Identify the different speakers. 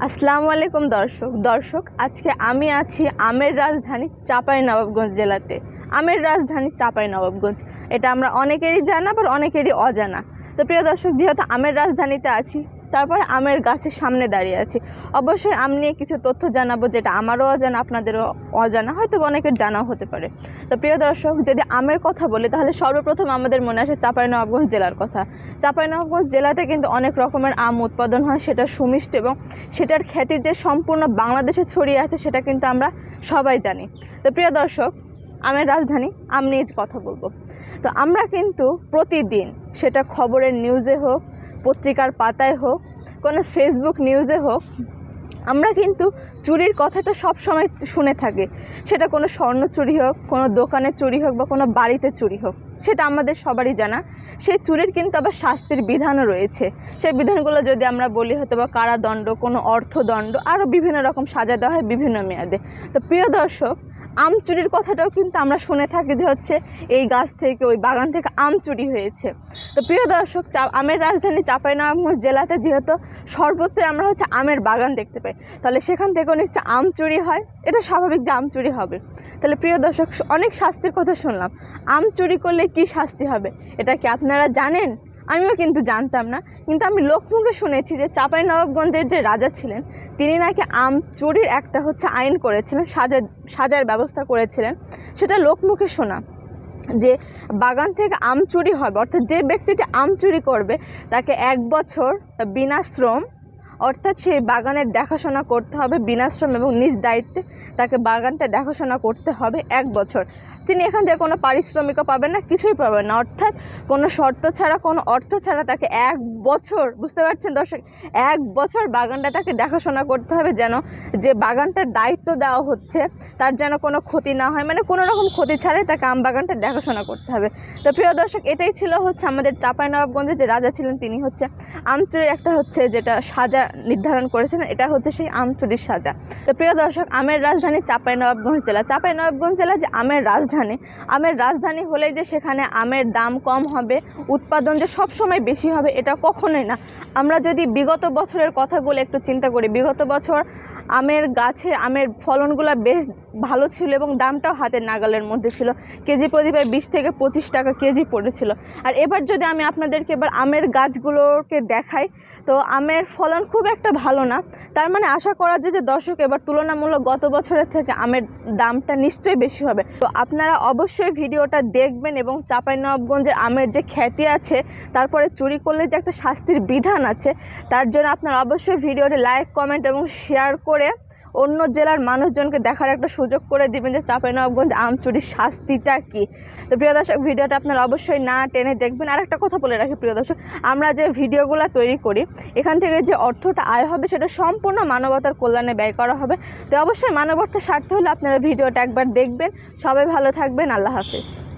Speaker 1: আসসালামু আলাইকুম দর্শক। দর্শক, আজকে আমি আছি আমের রাজধানী চাঁপাই নবাবগঞ্জ জেলাতে। আমের রাজধানী চাপাই নবাবগঞ্জ এটা আমরা অনেকেরই জানা আবার অনেকেরই অজানা। তো প্রিয় দর্শক, যেহেতু আমের রাজধানীতে আছি তারপরে আমের গাছের সামনে দাঁড়িয়ে আছি। অবশ্যই আম নিয়ে কিছু তথ্য জানাব যেটা আমারও অজানা, আপনাদেরও অজানা, হয়তো অনেকের জানাও হতে পারে। তো প্রিয় দর্শক, যদি আমের কথা বলি, তাহলে সর্বপ্রথম আমাদের মনে আসে চাঁপাইনবাবগঞ্জ জেলার কথা। চাঁপাইনবাবগঞ্জ জেলাতে কিন্তু অনেক রকমের আম উৎপাদন হয়, সেটা সুমিষ্ট এবং সেটার খ্যাতি যে সম্পূর্ণ বাংলাদেশে ছড়িয়ে আছে, সেটা কিন্তু আমরা সবাই জানি। তো প্রিয় দর্শক আমের রাজধানী, আম নিয়ে কথা বলব। তো আমরা কিন্তু প্রতিদিন সেটা খবরের নিউজে হোক, পত্রিকার পাতায় হোক, কোনো ফেসবুক নিউজে হোক, আমরা কিন্তু চুরির কথাটা সব সময় শুনে থাকি। সেটা কোনো স্বর্ণ চুরি হোক, কোনো দোকানে চুরি হোক বা কোনো বাড়িতে চুরি হোক, সেটা আমাদের সবারই জানা। সেই চুরির কিন্তু আবার শাস্তির বিধানও রয়েছে। সেই বিধানগুলো যদি আমরা বলি হয়তো বা কারাদণ্ড, কোনো অর্থদণ্ড, আরও বিভিন্ন রকম সাজা দেওয়া হয় বিভিন্ন মেয়াদে। তো প্রিয় দর্শক আম চুরির কথাটাও কিন্তু আমরা শুনে থাকি যে হচ্ছে এই গাছ থেকে, ওই বাগান থেকে আম চুরি হয়েছে। তো প্রিয় দর্শক, চা আমের রাজধানী চাঁপাইনবাবগঞ্জ জেলাতে যেহেতু সর্বত্রই আমরা হচ্ছে আমের বাগান দেখতে পাই, তাহলে সেখান থেকেও নিশ্চয় আম চুরি হয়। এটা স্বাভাবিক যে আম চুরি হবে। তাহলে প্রিয় দর্শক, অনেক শাস্তির কথা শুনলাম। আম চুরি করলে কি শাস্তি হবে? এটা কি আপনারা জানেন? আমিও কিন্তু জানতাম না। কিন্তু আমি লোকমুখে শুনেছি যে চাঁপাই নবাবগঞ্জের যে রাজা ছিলেন, তিনি নাকি আম চুরির একটা হচ্ছে আইন করেছিলেন, সাজা, সাজার ব্যবস্থা করেছিলেন। সেটা লোকমুখে শোনা। যে বাগান থেকে আম চুরি হবে, অর্থাৎ যে ব্যক্তিটি আম চুরি করবে, তাকে এক বছর বিনা শ্রম অর্থাৎ সেই বাগানের দেখাশোনা করতে হবে বিনাশ্রম এবং নিজ দায়িত্বে তাকে বাগানটা দেখাশোনা করতে হবে এক বছর। তিনি এখান থেকে কোনো পারিশ্রমিকও পাবেন না, কিছুই পাবেন না। অর্থাৎ কোনো শর্ত ছাড়া, কোনো অর্থ ছাড়া তাকে এক বছর, বুঝতে পারছেন দর্শক? এক বছর বাগানটা তাকে দেখাশোনা করতে হবে যেন যে বাগানটার দায়িত্ব দেওয়া হচ্ছে তার যেন কোনো ক্ষতি না হয়। মানে কোনো রকম ক্ষতি ছাড়াই তাকে আম বাগানটা দেখাশোনা করতে হবে। তো প্রিয় দর্শক, এটাই ছিল হচ্ছে আমাদের চাপাই নবাবগঞ্জে যে রাজা ছিলেন, তিনি হচ্ছে আমচুরির একটা হচ্ছে যেটা সাজা নির্ধারণ করেছিলেন এটা হচ্ছে সেই আমচুরির সাজা। তো প্রিয় দর্শক, আমের রাজধানী চাঁপাইনবাবগঞ্জ জেলা। চাঁপাইনবাবগঞ্জ জেলা যে আমের রাজধানী আমের রাজধানী হলেই যে সেখানে আমের দাম কম হবে, উৎপাদন যে সবসময় বেশি হবে, এটা কখনোই না। আমরা যদি বিগত বছরের কথাগুলো একটু চিন্তা করি, বিগত বছর আমের গাছে আমের ফলনগুলো বেশ ভালো ছিল এবং দামটাও হাতের নাগালের মধ্যে ছিল। কেজি প্রতি প্রায় বিশ থেকে পঁচিশ টাকা কেজি পড়েছিল। আর এবার যদি আমি আপনাদেরকে এবার আমের গাছগুলোকে দেখাই, তো আমের ফলন খুব একটা ভালো না। তার মানে আশা করা যায় যে দর্শক এবার তুলনামূলক গত বছরের থেকে আমের দামটা নিশ্চয়ই বেশি হবে। তো আপনারা অবশ্যই ভিডিওটা দেখবেন এবং চাঁপাইনবাবগঞ্জের আমের যে খ্যাতি আছে, তারপরে চুরি করলে যে একটা শাস্তির বিধান আছে, তার জন্য আপনারা অবশ্যই ভিডিওটি লাইক, কমেন্ট এবং শেয়ার করে অন্য জেলার মানুষজনকে দেখার একটা সুযোগ করে দিবেন যে চাঁপাইনবাবগঞ্জ আম চুরির শাস্তিটা কী? তো প্রিয় দর্শক, ভিডিওটা আপনারা অবশ্যই না টেনে দেখবেন। আর একটা কথা বলে রাখি প্রিয় দর্শক, আমরা যে ভিডিওগুলো তৈরি করি, এখান থেকে যে অর্থটা আয় হবে সেটা সম্পূর্ণ মানবতার কল্যাণে ব্যয় করা হবে। তো অবশ্যই মানবতার স্বার্থ হলে আপনারা ভিডিওটা একবার দেখবেন। সবাই ভালো থাকবেন। আল্লাহ হাফিজ।